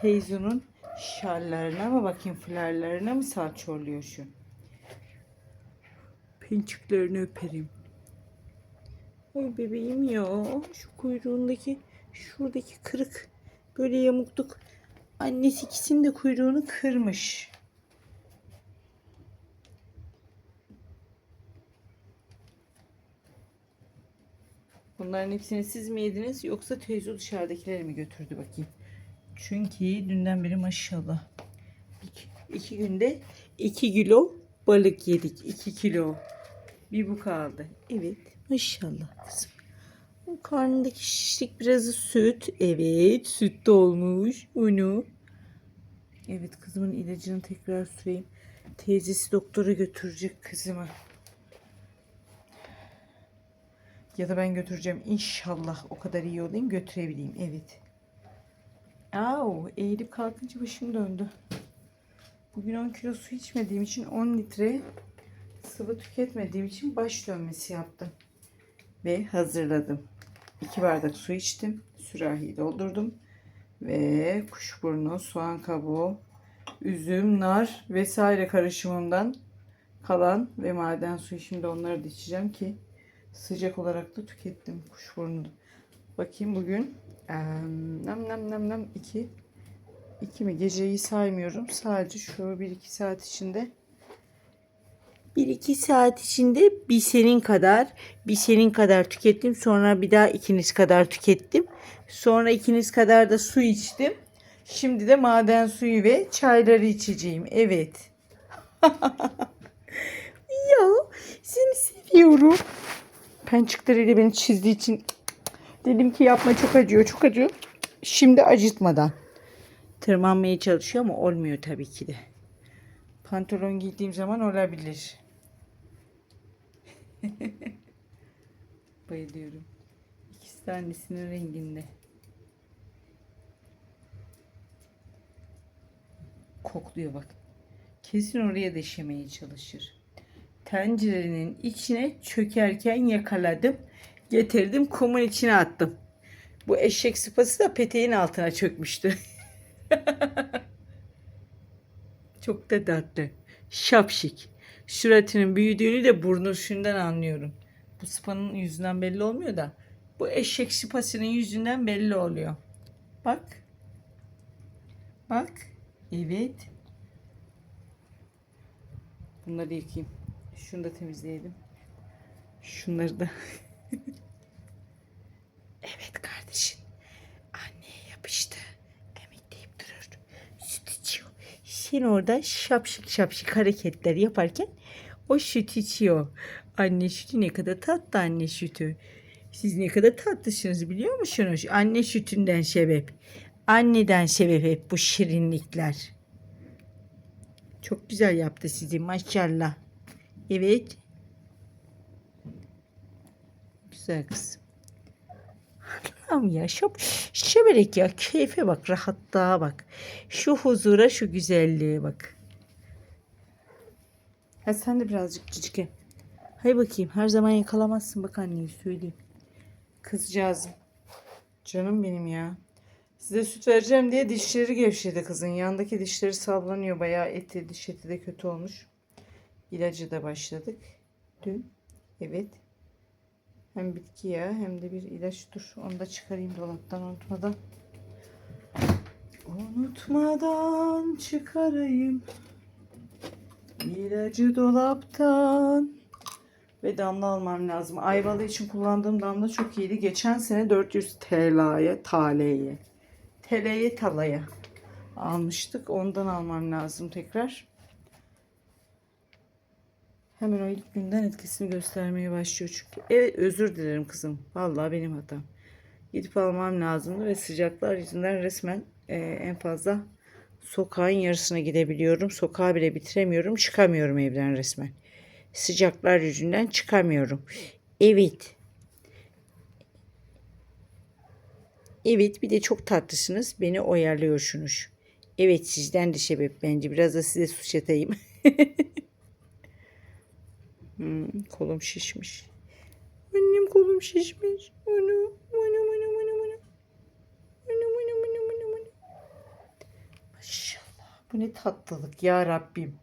Teyzonun şallarına mı bakayım flarlarına mı salçoluyor şu? Pinçiklerini öperim. Ay bebeğim ya. Şu kuyruğundaki şuradaki kırık böyle yamukluk. Annesi ikisinin de kuyruğunu kırmış. Bunların hepsini siz mi yediniz yoksa teyze dışarıdakileri mi götürdü bakayım. Çünkü dünden beri maşallah iki, iki günde iki kilo balık yedik. iki kilo. Bir bu kaldı. Evet maşallah kızım. O karnındaki şişlik birazı süt. Evet süt de olmuş. Onu. Evet kızımın ilacını tekrar süreyim. Teyzesi doktora götürecek kızımı. Ya da ben götüreceğim. İnşallah o kadar iyi olayım götürebileyim. Evet. Au, eğilip kalkınca başım döndü. Bugün 10 kilo su içmediğim için 10 litre sıvı tüketmediğim için baş dönmesi yaptım. Ve hazırladım. 2 bardak su içtim. Sürahiyi doldurdum. Ve kuşburnu, soğan kabuğu, üzüm, nar vesaire karışımından kalan ve maden suyu şimdi onları da içeceğim ki sıcak olarak da tükettim kuşburnu. Bakayım bugün nam nam nam nam 2 2 mi geceyi saymıyorum. Sadece şu 1-2 saat içinde 1-2 saat içinde bir senin kadar bir senin kadar tükettim. Sonra bir daha ikiniz kadar tükettim. Sonra ikiniz kadar da su içtim. Şimdi de maden suyu ve çayları içeceğim. Evet. ya seni seviyorum. Pençikleriyle beni çizdiği için dedim ki yapma çok acıyor çok acıyor. Şimdi acıtmadan. Tırmanmaya çalışıyor ama olmuyor tabii ki de. Pantolon giydiğim zaman olabilir. Bayılıyorum. İkisi de annesinin renginde. Kokluyor bak. Kesin oraya deşemeye çalışır. Tencerenin içine çökerken yakaladım. Getirdim kumun içine attım. Bu eşek sıpası da peteğin altına çökmüştü. Çok da tatlı. Şapşik. Suratının büyüdüğünü de burnu şundan anlıyorum. Bu sıpanın yüzünden belli olmuyor da. Bu eşek sıpasının yüzünden belli oluyor. Bak. Bak. Evet. Bunları yıkayayım. Şunu da temizleyelim. Şunları da. evet kardeşim. Anneye yapıştı. Emekleyip durur. Süt içiyor. Sen orada şapşık şapşık hareketler yaparken o süt içiyor. Anne sütü ne kadar tatlı anne sütü. Siz ne kadar tatlısınız biliyor musunuz? Anne sütünden sebep. Anneden sebep hep bu şirinlikler. Çok güzel yaptı sizi maşallah. Evet. Güzel kız. Allah'ım ya şop şöbelek ya keyfe bak rahatlığa bak. Şu huzura şu güzelliğe bak. Ha sen de birazcık cicike. Hay bakayım her zaman yakalamazsın bak anneyi söyleyeyim. Kızcağızım. Canım benim ya. Size süt vereceğim diye dişleri gevşedi kızın. Yandaki dişleri sallanıyor. Bayağı eti, diş eti de kötü olmuş. İlacı da başladık. Dün. Evet. Hem bitki yağı hem de bir ilaç. Dur onu da çıkarayım dolaptan unutmadan. Unutmadan çıkarayım. İlacı dolaptan. Ve damla almam lazım. Ayvalı için kullandığım damla çok iyiydi. Geçen sene 400 TL'ye, TL'ye. TL'ye talaya almıştık. Ondan almam lazım tekrar. Hemen o ilk günden etkisini göstermeye başlıyor çünkü. Evet özür dilerim kızım. Vallahi benim hatam. Gidip almam lazımdı ve sıcaklar yüzünden resmen e, en fazla sokağın yarısına gidebiliyorum. Sokağı bile bitiremiyorum. Çıkamıyorum evden resmen. Sıcaklar yüzünden çıkamıyorum. Evet. Evet bir de çok tatlısınız. Beni oyalıyorsunuz. Evet sizden de sebep bence. Biraz da size suç atayım. Hmm, kolum şişmiş. Annem kolum şişmiş. Ana, ana, ana, ana, ana. Ana, ana, ana, ana, ana. Maşallah. Bu ne tatlılık ya Rabbim.